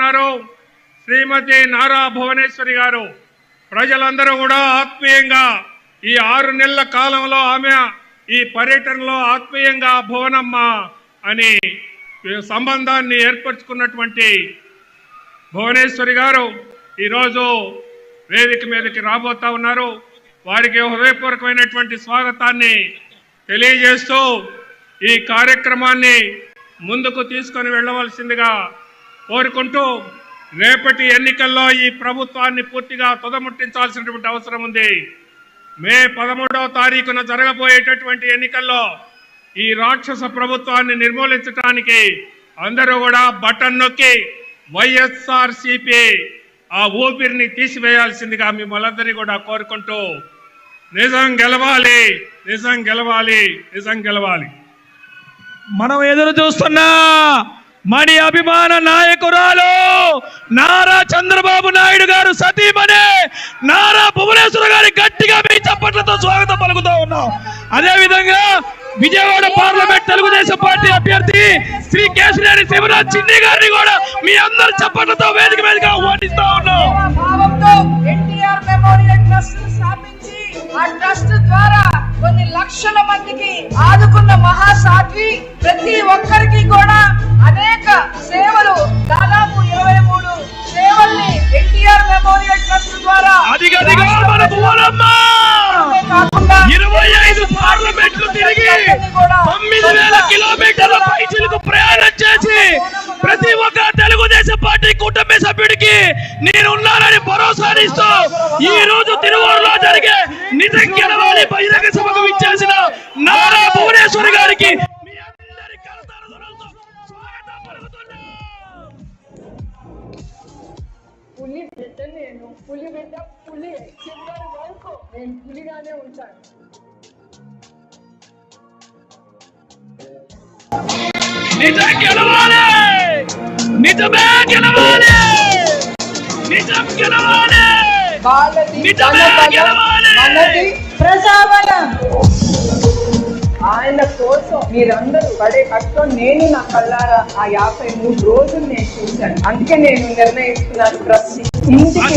ఉన్నారు శ్రీమతి నారా భువనేశ్వరి గారు. ప్రజలందరూ కూడా ఆత్మీయంగా ఈ ఆరు నెలల కాలంలో ఆమె ఈ పర్యటనలో ఆత్మీయంగా భువనమ్మ అని సంబంధాన్ని ఏర్పరచుకున్నటువంటి భువనేశ్వరి గారు ఈరోజు వేదిక మీదకి రాబోతా ఉన్నారు. వారికి హృదయపూర్వకమైనటువంటి స్వాగతాన్ని తెలియజేస్తూ ఈ కార్యక్రమాన్ని ముందుకు తీసుకొని వెళ్ళవలసిందిగా కోరుకుంటూ రేపటి ఎన్నికల్లో ఈ ప్రభుత్వాన్ని పూర్తిగా తుదముట్టించాల్సినటువంటి అవసరం ఉంది. మే పదమూడవ తారీఖున జరగబోయేటటువంటి ఎన్నికల్లో ఈ రాక్షస ప్రభుత్వాన్ని నిర్మూలించడానికి అందరూ కూడా బటన్ నొక్కి వైఎస్ఆర్ సిపి ఆ ఊపిరిని తీసివేయాల్సిందిగా మిమ్మల్ందరినీ కూడా కోరుకుంటూ నిజం గెలవాలి నిజం గెలవాలి నిజం గెలవాలి. మనం ఎదురు చూస్తున్నా మణి అభిమాన నాయకురాలు నారా చంద్రబాబు నాయుడు గారు సతీమణి నారా భువనేశ్వర గారి గట్టిగా మీ చప్పట్లతో స్వాగతం పలుకుతా ఉన్నాం. అదే విధంగా విజయవాడ పార్లమెంట్ తెలుగుదేశం పార్టీ అభ్యర్థి శ్రీ కేశినేని శివరాజ్ చిన్ని గారిని కూడా మీ అందరి చప్పట్లతో వేదిక మీదగా ఆహ్వానిస్తా ఉన్నాం. ఆ ట్రస్ట్ ద్వారా కొన్ని లక్షల మందికి ఆదుకున్న మహాసాధ్వి ప్రతి ఒక్కరికి కూడా అనేక సేవలు. దాదాపు ఇరవై మూడు సేవల్ని ఎన్టీఆర్ మెమోరియల్ ట్రస్ట్ ద్వారా ఇరవై ఐదు పార్లమెంట్లు తిరిగి తొమ్మిది వేల కిలోమీటర్ల పైచిలకు ప్రయాణం చేసి ప్రతి ఒక్క తెలుగుదేశం పార్టీ కుటుంబ సభ్యుడికి నేనున్నానని భరోసానిస్తూ ఈ రోజు తిరువూరులో జరిగే నిజం గెలవాలి బహిరంగ సభకు ఇచ్చేసిన నారా భువనేశ్వరి గారికి. పులి బిడ్డ నేను పులి బిడ్డ పులి. చివరి వరకు నేను పులిగానే ఉంటాను. నిజం గెలవాలి! నిజమే గెలవాలి! నిజం గెలవాలి! నిజమే. మనది ప్రజాబలం. ఆయన కోసం మీరందరూ పడే కష్టం నేను నా కళ్ళారా ఆ యాభై మూడు రోజులు నేను చూశాను. అందుకే నేను నిర్ణయిస్తున్నాను ప్రతి ఇంటికి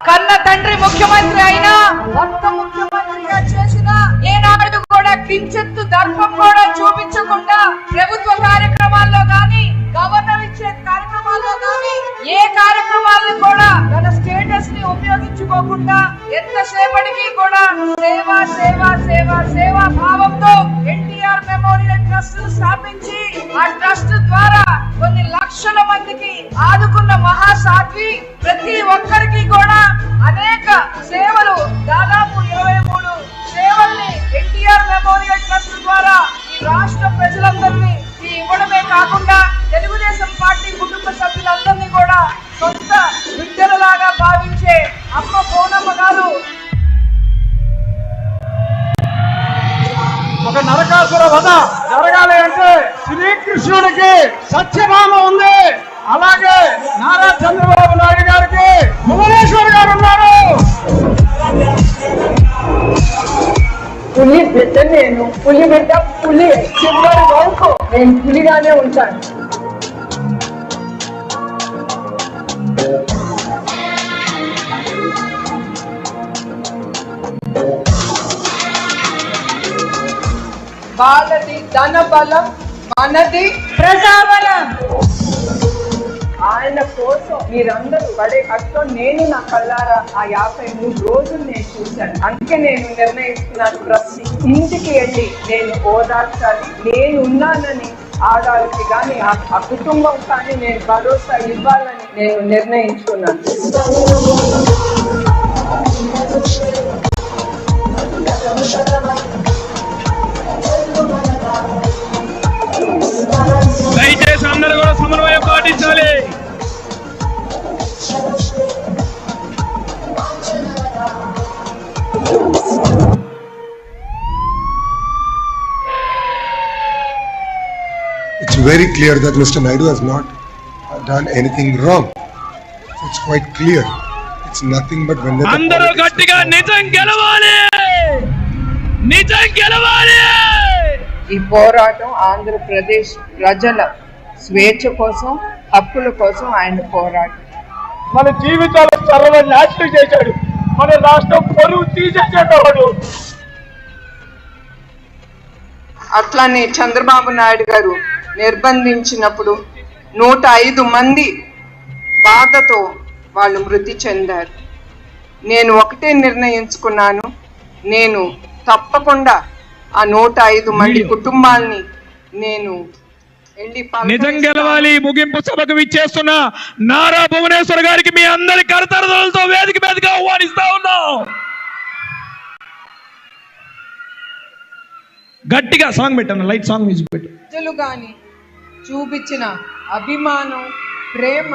కన్న తండ్రి ముఖ్యమంత్రి అయినా భర్త ముఖ్యమంత్రిగా చేసిన ఏనాడు కూడా కించెత్తు దర్పం కూడా చూపించకుండా ప్రభుత్వ కార్యక్రమాల్లో గాని గవర్నర్ ఇచ్చే కార్యక్రమాల్లో గాని ఏ కార్యక్రమాలను కూడా తన స్టేటస్ని ఉపయోగించుకోకుండా ఎంతసేపటికి కూడా సేవ సేవ సేవ సేవా భావంతో పులి బిడ్డ నేను. పులి బిడ్డ పులి. చివరి వరకు నేను పులిగానే ఉంటాను. వాళ్ళది ధన బలం మనది ప్రజాబలం. ఆయన కోసం మీరందరూ పడే కష్టం నేను నా కళ్ళారా ఆ యాభై మూడు రోజులు నేను చూశాను. అందుకే నేను నిర్ణయిస్తున్నాను ప్రతి ఇంటికి వెళ్ళి నేను ఓదార్చాలి. నేను ఉన్నానని ఆడాలకి కానీ ఆ కుటుంబం కానీ నేను భరోసా ఇవ్వాలని నేను నిర్ణయించుకున్నాను. Very clear that Mr. Naidu has not done anything wrong. It's quite clear. It's nothing but vendetta అందరూ politics. గట్టిగా నిజం గెలవాలి నిజం గెలవాలి ఈ పోరాటం ఆంధ్రప్రదేశ్ ప్రజల స్వేచ్ఛ కోసం హక్కుల కోసం ఆయన పోరాటం మన జీవితాల సరళ నాశనం చేశాడు మన రాష్ట్రం పొరుగు తీసేసేటవాడు అట్లానే చంద్రబాబు నాయుడు గారు నిర్బంధించినప్పుడు నూట ఐదు మంది బాధతో వాళ్ళు మృతి చెందారు. నేను ఒకటే నిర్ణయించుకున్నాను. నేను తప్పకుండా ఆ నూట ఐదు మంది కుటుంబాల్ని నేను నిజం. గెలవాలి ముగింపు సభకు విచ్చేస్తున్న నారా భువనేశ్వర్ గారికి మీ అందరి కరతరదలతో వేదిక మీదగా ఆహ్వానిస్తా ఉన్నాం. గట్టిగా సాంగ్ పెట్టాను లైట్ సాంగ్ మ్యూజిక్ పెట్టు. చూపించిన అభిమానం ప్రేమ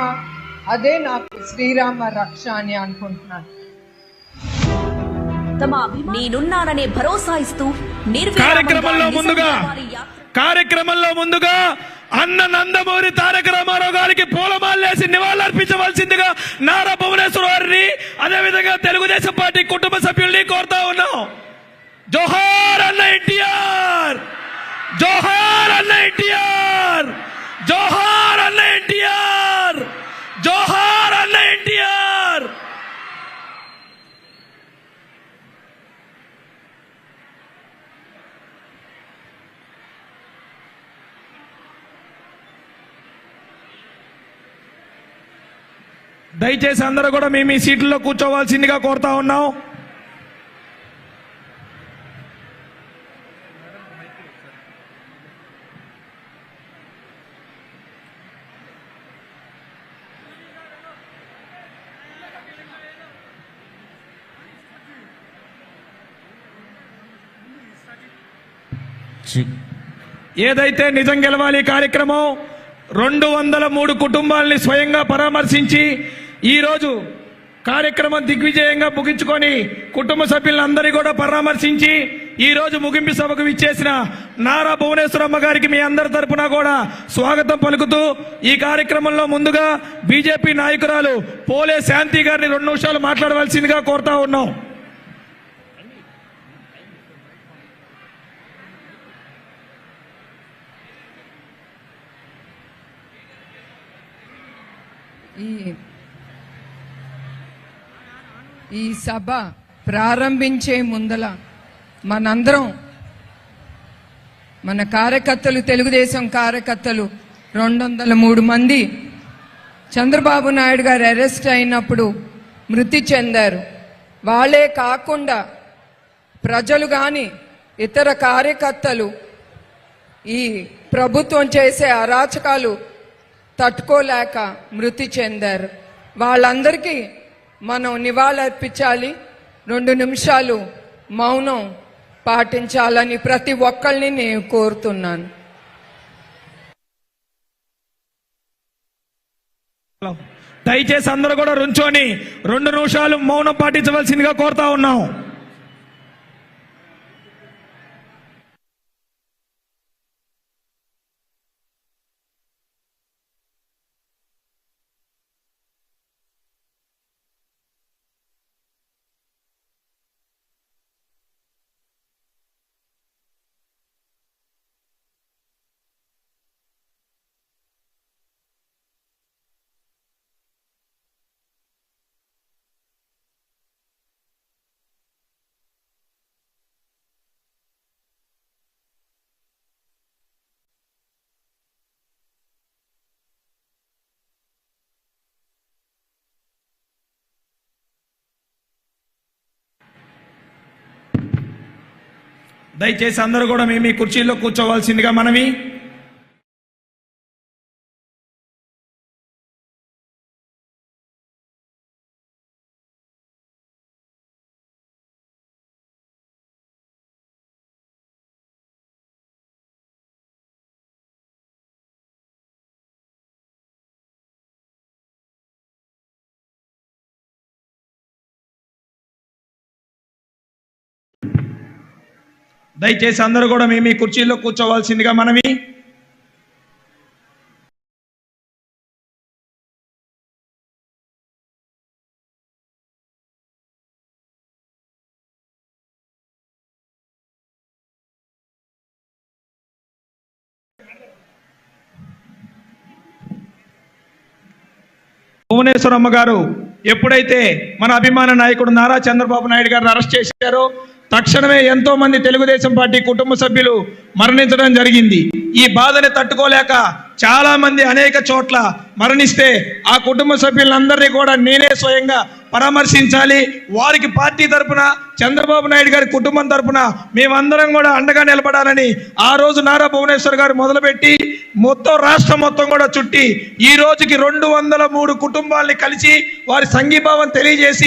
అదే నాకు శ్రీరామ రక్ష అని అనుకుంటున్నాను. తమ నేనున్నాననే భరోసా ఇస్తూ కార్యక్రమంలో ముందుగా కార్యక్రమంలో ముందుగా అన్న నందమూరి తారక రామారావు గారికి పూలమాలేసి నివాళులర్పించవలసిందిగా నారా భువనేశ్వర్ వారిని అదేవిధంగా తెలుగుదేశం పార్టీ కుటుంబ సభ్యుల్ని కోరుతా ఉన్నాం. జోహార్ అన్న ఎన్టీఆర్! జోహార్ అన్న ఎన్టీఆర్! జోహార్ అన్న ఎన్టీఆర్! జోహార్ అన్న ఎన్టీఆర్! దయచేసి అందరూ కూడా మేము ఈ సీట్లలో కూర్చోవాల్సిందిగా కోరుతా ఉన్నాం. ఏదైతే నిజం గెలవాలి కార్యక్రమం రెండు వందల మూడు కుటుంబాలని స్వయంగా పరామర్శించి ఈరోజు కార్యక్రమం దిగ్విజయంగా ముగించుకొని కుటుంబ సభ్యులందరి కూడా పరామర్శించి ఈ రోజు ముగింపు సభకు విచ్చేసిన నారా భువనేశ్వరమ్మ గారికి మీ అందరి తరపున కూడా స్వాగతం పలుకుతూ ఈ కార్యక్రమంలో ముందుగా బీజేపీ నాయకురాలు పోలే శాంతి గారిని రెండు నిమిషాలు మాట్లాడవలసిందిగా కోరుతా ఉన్నాం. ఈ ఈ సభ ప్రారంభించే ముందల మనందరం మన కార్యకర్తలు తెలుగుదేశం కార్యకర్తలు రెండు వందల మూడు మంది చంద్రబాబు నాయుడు గారు అరెస్ట్ అయినప్పుడు మృతి చెందారు. వాళ్ళే కాకుండా ప్రజలు కానీ ఇతర కార్యకర్తలు ఈ ప్రభుత్వం చేసే అరాచకాలు తట్టుకోలేక మృతి చెందారు. వాళ్ళందరికీ మనం నివాళులర్పించాలి. రెండు నిమిషాలు మౌనం పాటించాలని ప్రతి ఒక్కరిని నేను కోరుతున్నాను. దయచేసి అందరూ కూడా రుంచోని రెండు నిమిషాలు మౌనం పాటించవలసిందిగా కోరుతా ఉన్నాం. దయచేసి అందరూ కూడా మీ మీ కుర్చీల్లో కూర్చోవాల్సిందిగా మనవి. దయచేసి అందరూ కూడా మేము ఈ కుర్చీల్లో కూర్చోవాల్సిందిగా మనవి. భువనేశ్వరమ్మ గారు ఎప్పుడైతే మన అభిమాన నాయకుడు నారా చంద్రబాబు నాయుడు గారిని అరెస్ట్ చేశారో తక్షణమే ఎంతో మంది తెలుగుదేశం పార్టీ కుటుంబ సభ్యులు మరణించడం జరిగింది. ఈ బాధని తట్టుకోలేక చాలా మంది అనేక చోట్ల మరణిస్తే ఆ కుటుంబ సభ్యులందరినీ కూడా నేనే స్వయంగా పరామర్శించాలి. వారికి పార్టీ తరపున చంద్రబాబు నాయుడు గారి కుటుంబం తరపున మేమందరం కూడా అండగా నిలబడాలని ఆ రోజు నారా భువనేశ్వర్ గారు మొదలుపెట్టి మొత్తం రాష్ట్రం మొత్తం కూడా చుట్టి ఈ రోజుకి రెండు వందల మూడు కుటుంబాల్ని కలిసి వారి సంఘీభావం తెలియజేసి